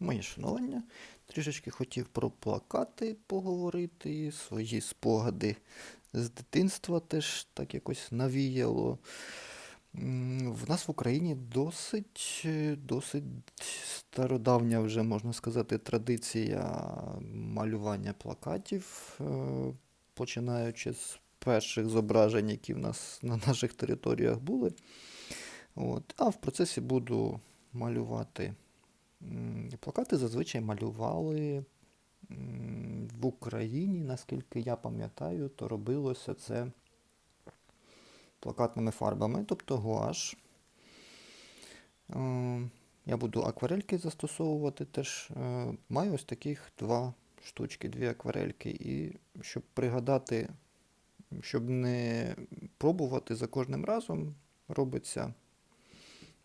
Моє шанування. Трішечки хотів про плакати поговорити, свої спогади з дитинства теж так якось навіяло. В нас в Україні досить, е, досить стародавня вже, можна сказати, традиція малювання плакатів, е, починаючи з перших зображень, які в нас на наших територіях були. От. А в процесі буду малювати. Плакати зазвичай малювали в Україні, наскільки я пам'ятаю, то робилося це плакатними фарбами, тобто гуаш. Е, Я буду акварельки застосовувати теж. Е, Маю ось таких два штучки, дві акварельки. І щоб пригадати, щоб не пробувати за кожним разом, робиться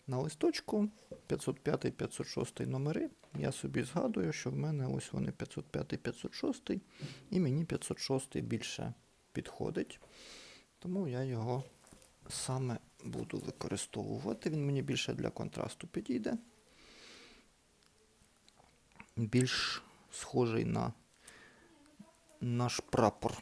на листочку 505 506 номери. Я собі згадую, що в мене ось вони 505 506 і мені 506 більше підходить. Тому я його саме буду використовувати. Він мені більше для контрасту підійде. Більш схожий на наш прапор.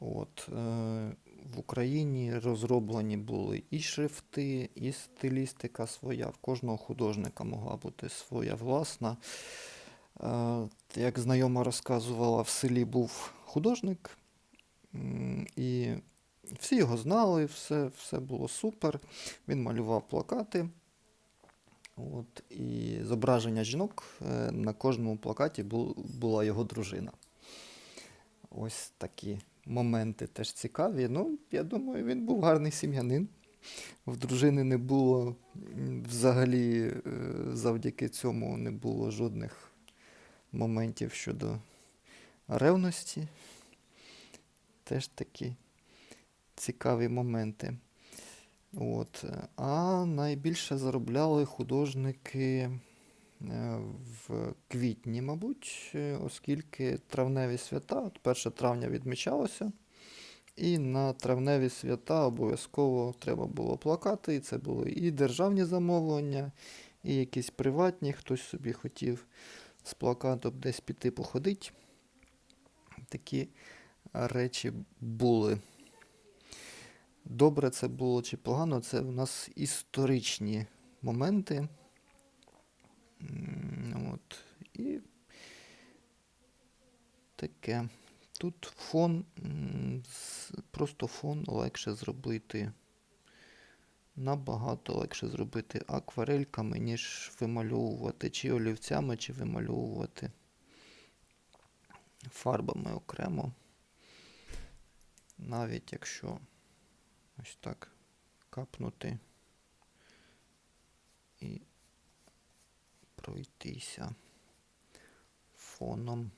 От, е, в Україні розроблені були і шрифти, і стилістика своя. В кожного художника могла бути своя власна. Е, як знайома розказувала, в селі був художник, і всі його знали, все, все було супер. Він малював плакати. От, і зображення жінок е, на кожному плакаті була його дружина. Ось такі моменти теж цікаві. Ну, я думаю, він був гарний сім'янин. В дружини не було взагалі е, завдяки цьому не було жодних моментів щодо ревності. Теж такі цікаві моменти. От. А найбільше заробляли художники в квітні, мабуть, е, оскільки травневі свята, от 1 травня відмічалося, і на травневі свята обов'язково треба було плакати, і це були і державні замовлення, і якісь приватні, хтось собі хотів з плакатом десь піти походити. Такі речі були. Добре це було чи погано, це у нас історичні моменти. От. І таке. Тут фон, просто фон легше зробити. Набагато легше зробити акварельками, ніж вимальовувати чи олівцями, чи вимальовувати фарбами окремо. Навіть якщо ось так капнути і пройтися фоном.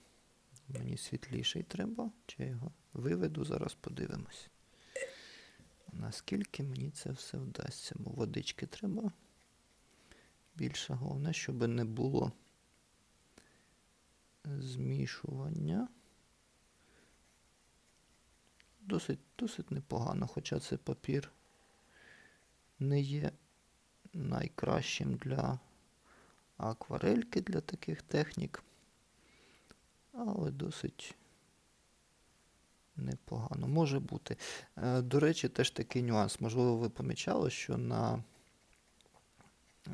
Мені світліший треба, чи я його виведу, зараз подивимось. Наскільки мені це все вдасться, бо водички треба більше. Головне, щоб не було змішування. Досить, досить непогано, хоча це папір не є найкращим для акварельки для таких технік, але досить непогано. Може бути. Е, До речі, теж такий нюанс. Можливо, ви помічали, що на е,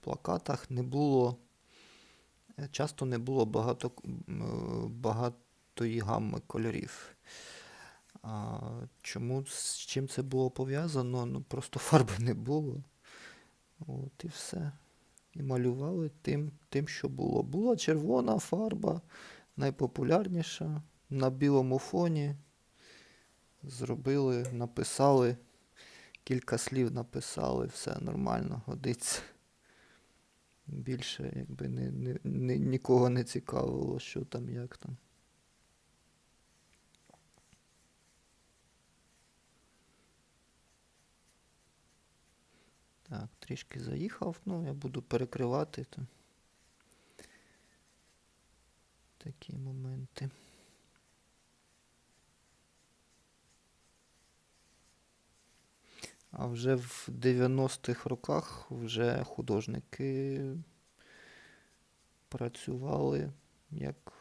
плакатах не було, е, часто не було багато, багатої гамми кольорів. А, чому з чим це було пов'язано? Ну, просто фарби не було. От і все. І малювали тим, тим, що було. Була червона фарба, найпопулярніша. На білому фоні. Зробили, написали, кілька слів написали, все нормально, годиться. Більше якби не, не, не, нікого не цікавило, що там, як там. Так, трішки заїхав, ну я буду перекривати. То. Такі моменти. А вже в 90-х роках вже художники працювали як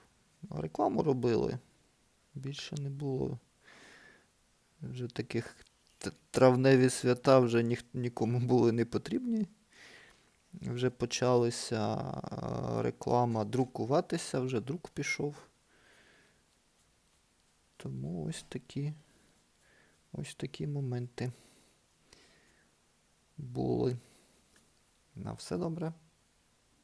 рекламу робили. Більше не було. Вже таких травневі свята вже ніх, нікому були не потрібні. Вже почалася е, реклама друкуватися, вже друк пішов. Тому ось такі, ось такі моменти були. На все добре.